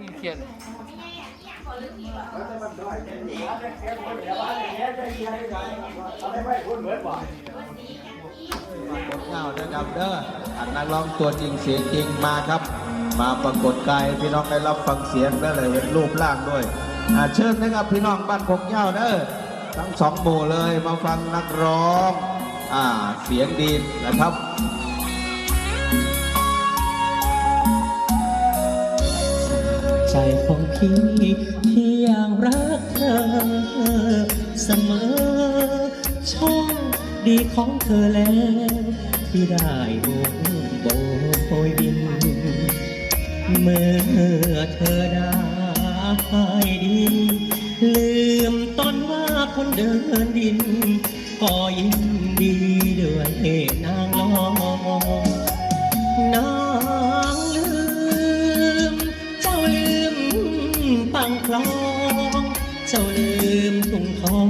มีเขียนเงาเด้อครับเด้ออันนักร้องตัวจริงเสียงจริงมาครับ มาปรากฏกายพี่น้องได้รับฟังเสียงได้เลยเห็นรูปร่างด้วยอาเชิญนะครับพี่น้องบ้านกกเงาเด้อทั้งสองหมู่เลยมาฟังนักร้องอ่าเสียงดีนะครับ ใจของพี่ที่ยังรักเธอ เสมอโชคดีของเธอแล้ว ที่ได้โบกโบยบิน เมื่อเธอได้ดิน ลืมต้นว่าคนเดินดิน ก็ยินดีด้วยนางลองนาง คลองเจ้าลืมทุ่งทอง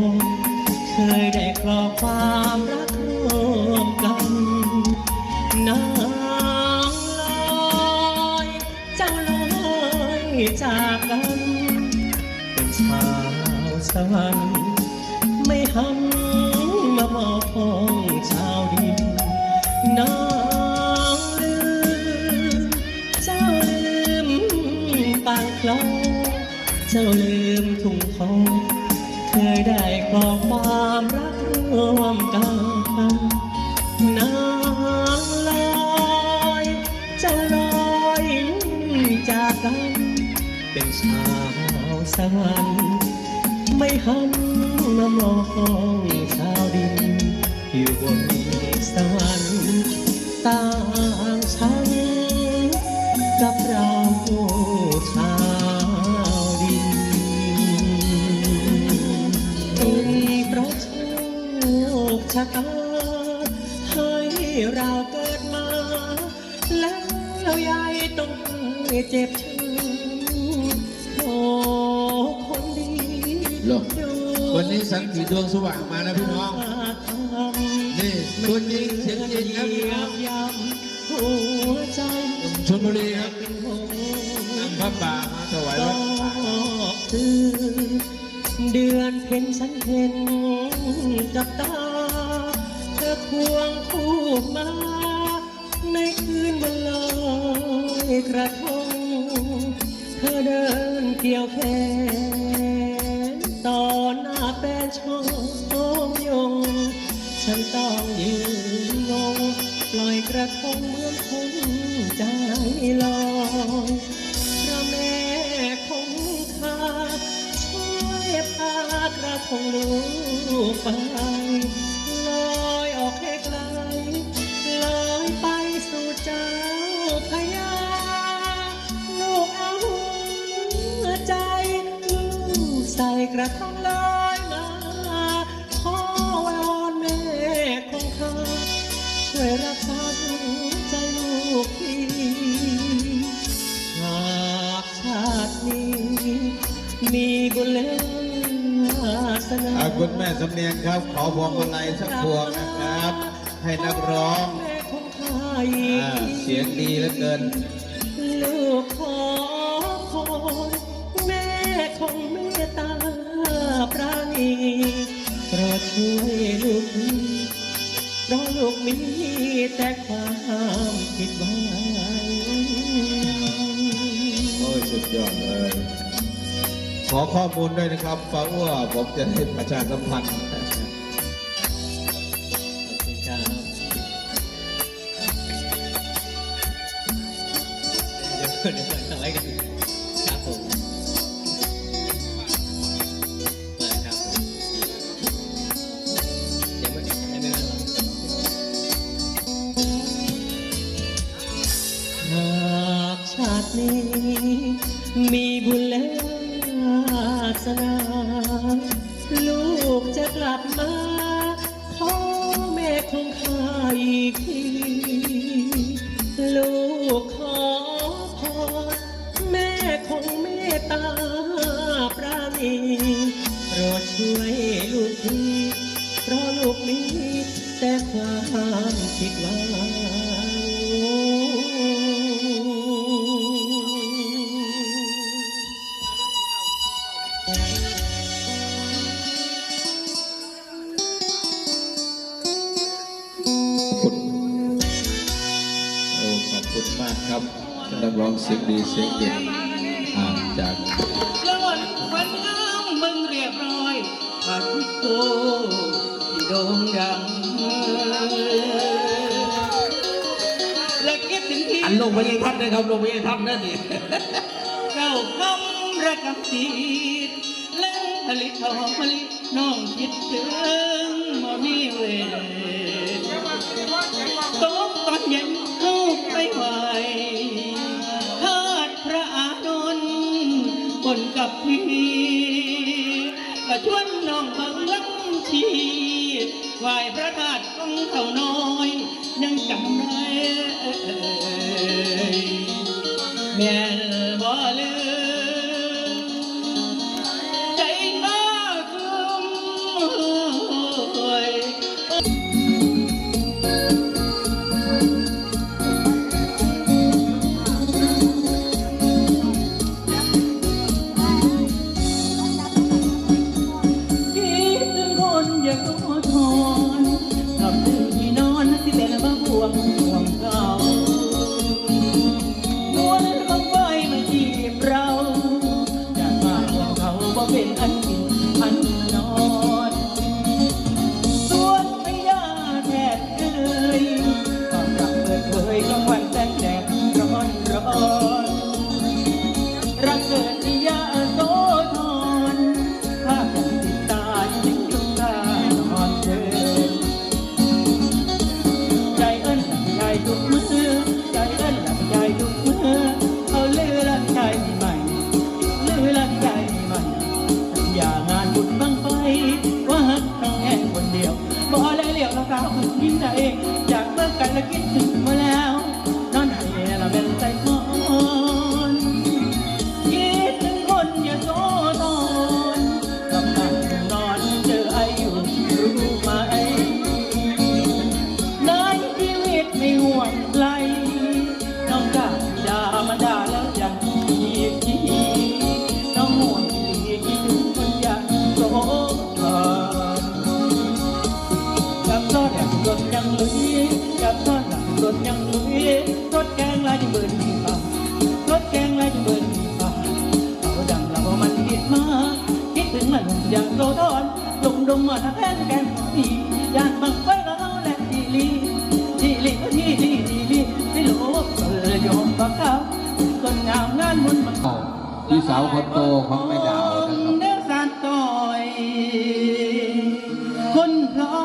เคยได้ครองความรักร่วมกันนางลอยเจ้าลอยจากกันเป็นชาวสวรรค์ไม่หันมามองชาวดินนาง เจ้าลืมทุ่งทองเคยได้ครองความรักร่วมกันนางลอยเจ้าลอยจากกัน เป็นชาวสวรรค์ไม่หันมามองชาวดินอยู่บนสวรรค์ต่างฉันกับเราชาวะตาให้เราเกิดมา แล้วยายต้องให้เจ็บช้ำโอ้คนดีหรอวันนี้สันติดวงสว่างมาแล้วพี่น้อง นี่ตัวจริงเสียงจริงครับพี่น้องยำหัวใจชลบุรีครับเป็นหงนำพระป่ามาถวายก็วัดคือเดือนเพ็ญฉันเห็นกับตาเธอค วงคู่มา ในคืนวันลอยกระทง เธอเดินเกี่ยวแขนต่อหน้าแฟนชมยง ฉันต้องยืนงงปล่อยกระทงเหมือนคงใจลอยพระแม่คงคาช่วยพากระทงลูกไป ใส่กระทงลอยมาขอวอนแม่คงคาช่วยรักษาหัวใจลูกพี่หากชาตินี้มีบุญเหลือสนาอ่าคุณแม่สำเนียงครับ ขอพวงมาลัยสักพวงนะครับ ให้นักร้องแม่คงคาอีอ่ากเสียงดีเหลือเกิน ลูกขอคอย ลูกทีเพราะลูกมีแต่ความผิดหวัง โอ้ยสุดยอดเลย ขอข้อมูลด้วยนะครับฟ้าอ้วผมจะได้ประชาสัมพันธ์ ขอบคุณครับ มีบุญและวาสนา ลูกจะกลับมาพ่อแม่คงคาอีกที ลูกขอพรแม่คงเมตตาปราณีโปรดช่วยลูกทีเพราะลูกมีแต่ความผิดหวัง เสียงดีเสียงเด็ดอ่าจากละวันควันงามมึงเรียบร้อยผ่านทุกโตที่โด่งดังและคิดถึงที่อันลงไปยังท่านนะครับลงไปยังท่านนั่นนี่เจ้าคำระกำสีดเล่นผลิตทองผลิตน้องคิดถึง นกับพี่ก็ชวนน้องบังลังชีไหวพระธาตุของเขาน้อย ยังจำได้แม่ เป็นอันกินอันนอนส่ อย่ากโซทอนดมดมมาถ้าแทนแกมดีอยากบังไฟเขาและทีลีทีลีก็ทีลีทีลีที่โลเออยอมบักเขาคนงามงานมุนมันพี่สาวคนโตของแม่ดาวนะครับเนื้อสารต่อยคนพลอ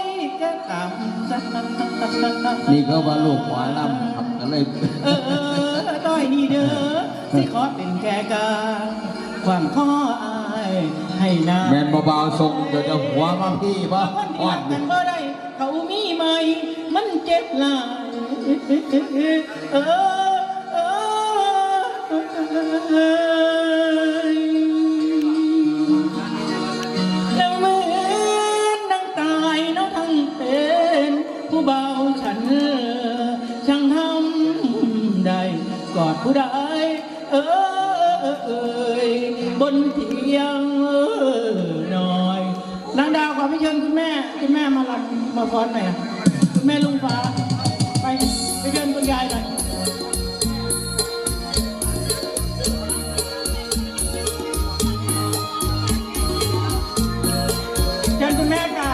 ยแก้ต่ำนี่ก็ว่าลูกหมอลำครับก็เลยเออต้อยนี่เด้อสิขอเป็นแก่กาความข้ออา ให้นาแมนเบาๆทรงเดี๋ยวจะหัวมาพี่ป่ะคนที่อ่อรันกกันบ่ได้เขามีไหมมันเจ็บหลายเออเออแล้วเหมือนนางตายเน้องทั้งเป็นผู้เบาฉันช่างทำได้กอดผู้ใด มาลำมาฟ้อนหน่อยอะคุณแม่ลุงฟ้า ไปไปเชิญคุณยายหน่อยเชิญคุณแม่ค่ะ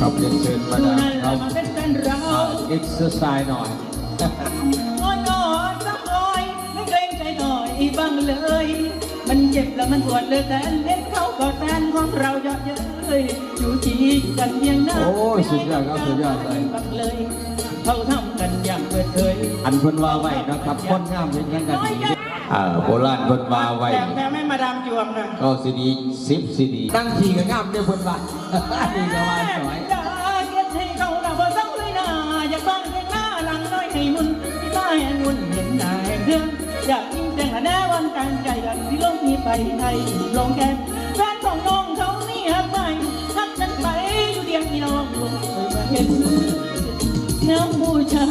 ครับเรียนเชิญมาดูดามนั่นแหครัละบมาเป็นแฟนเรา เอ็กซ์ไซส์หน่อย แล้วมันปวดเหลยแต่เล่นเขากอดแฟนของเราเยอะเย้ยอยู่ที่กันเพียงหน้าโอ้ยสุดยอดครับสุดยอดเลยบักเลยเขาทำกันอย่างเปิดเผยอันเพิ่นว่าไว้นะครับคนงามเป็นยังกันอ่าโบราณเพิ่นว่าไว้แต่แม่ไม่มาดามจวงนะก็ซีดีซิปซีดีตั้งทีกับงามเด้อเพิ่นว่านี่ก็ว่าสวยอย่าเก็บให้เขาหน้าบ่ต้องเลยนะอยากบ้างเพียงหน้าหลังน้อยให้มุนที่ใต้แอนมุนเห็นหน้าแห่งเรื่อง อยากยิ่งแต่งหน้าวันกลางใจกันที่ลงมีไปไทยลงแกนแฟนของน้องเขานี่หักไปหักฉันไปอยู่เดียงพี่น้องลงเคยมาเห็นน้ำบูชา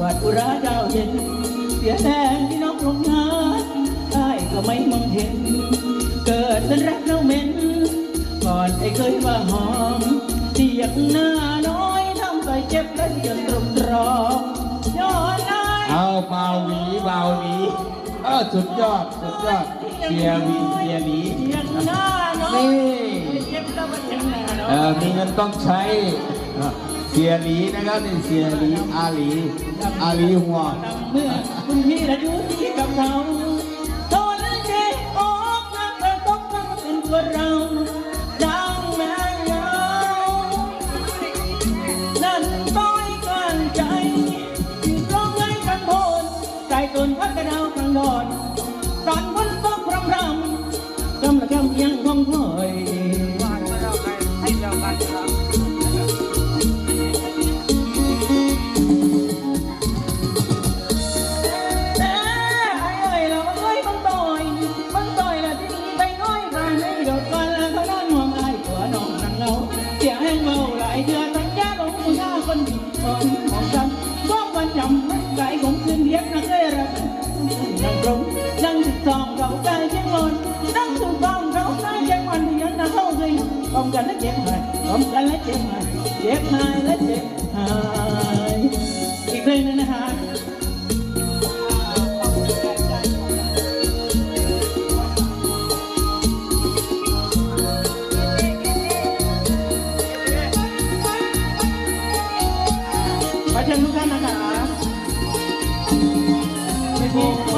วัดอุราดาวเย็นเสียแรงที่น้องลงงานได้ก็ไม่มองเห็น เกิดเป็นรักเราเหม็นก่อนไอ้เคยว่าหอมเสียงหน้าน้อยทำใจเจ็บและเสียงตรงตรองย้อนได้ เอาเบาหวีเบาหวีเออสุดยอดสุดยอดเสียหวีเสียหวีเสียงหน้าน้อยนี่เจ็บแล้วมันยังหน้าน้อเอยอมีเงินต้องใช้อะเสียหลีนะครับนี่เสียหลีอาหลีอาหลีหัวเมื่อคุณพี่และอยู่ที่กับเรา เลยพร้อมกันและเจ็บหายพร้อมกันและเจ็บหายเ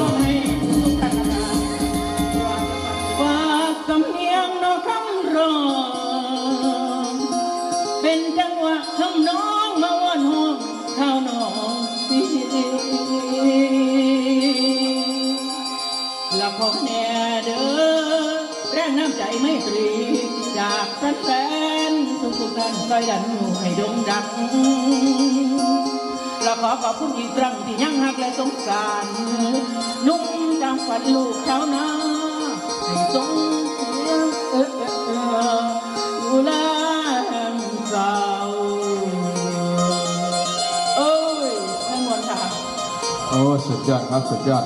อยดันให้ดงดังและขอขอบคุณอีกครั้งที่ยังหักและสงสาร นุ่มดังฝันลูกชาวนาให้สงเสียงเออเอออยู่แลมเฮาโอ้ยทั้งหมดค่ะ โอ้ สุดยอดครับ สุดยอด